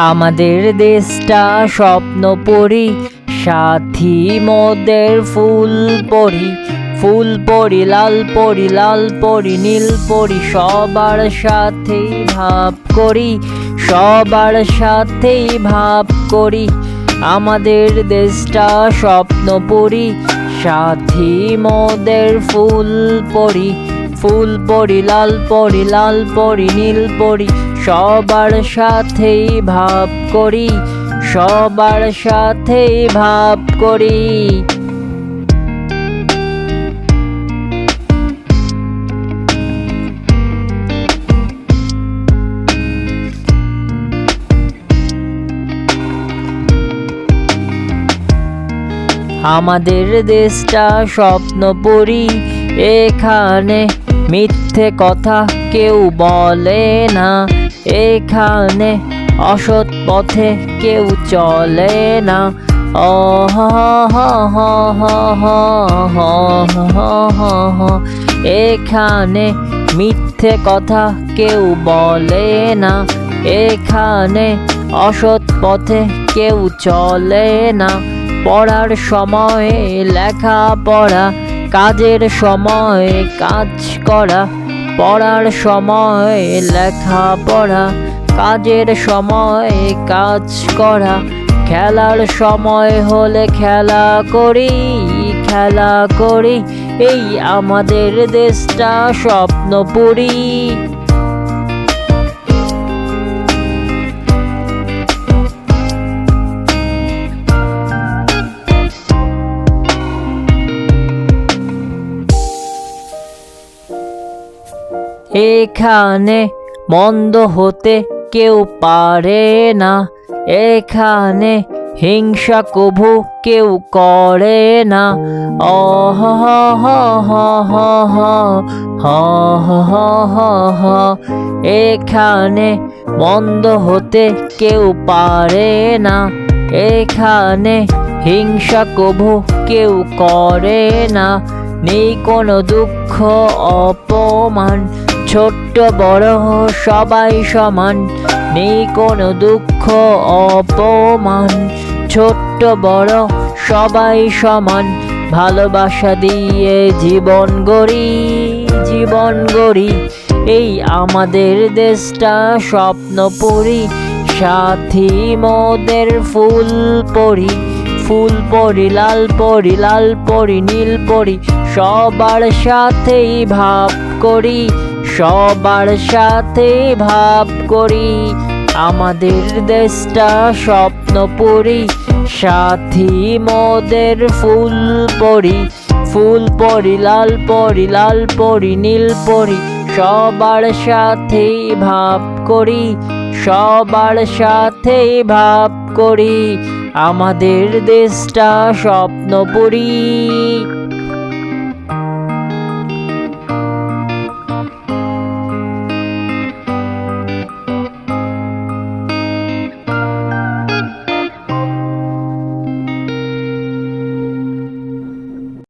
আমাদের দেশটা স্বপ্নপুরী সাথী মোদের ফুল পরি ফুল পরি, লাল পরি লাল পরি, নীল পরি, সবার সাথেই ভাব করি, সবার সাথেই ভাব করি, আমাদের দেশটা স্বপ্নপুরী সাথী মোদের ফুল পরি ফুল পরি, লাল পরি লাল পরি, নীল পরি, সবার সাথেই ভাব করি, সবার সাথেই ভাব করি। আমাদের দেশটা স্বপ্ন স্বপ্নপুরী এখানে মিথ্যে কথা কেউ বলে না এখানে অসৎ পথে কেউ চলে না এখানে মিথ্যে কথা কেউ বলে না এখানে অসৎ পথে কেউ চলে না পড়ার সময়ে লেখা পড়া কাজের সময় কাজ করা, পড়ার সময় লেখা পড়া কাজের সময় কাজ করা, খেলার সময় হলে খেলা করি খেলা করি, এই আমাদের দেশটা স্বপ্নপুরী। এখানে মন্দ হতে কেউ পারে না। এখানে হিংসা কভু কেউ করে না। অহ এখানে মন্দ হতে কেউ পারে না। এখানে হিংসা কভু কেউ করে না। নেই কোনো দুঃখ, অপমান। ছোট্ট, বড়, সবাই সমান। নেই কোনো দুঃখ, অপমান। ছোট্ট, বড়, সবাই সমান। ভালোবাসা দিয়ে জীবন গড়ি জীবন গড়ি। এই আমাদের দেশটা স্বপ্নপুরী, সাথী মোদের ফুল পরি। ফুল পরি, লাল পরি লাল পরি, নীল পরি, সবার সাথেই ভাব করি, সবার সাথে ভাব করি। আমাদের দেশটা স্বপ্নপুরী, সাথী মোদের ফুল পরি ফুল পরি, লাল পরি লাল পরি, নীল পরি, সবার সাথেই ভাব করি, সবার সাথেই ভাব করি। আমাদের দেশটা স্বপ্নপুরী।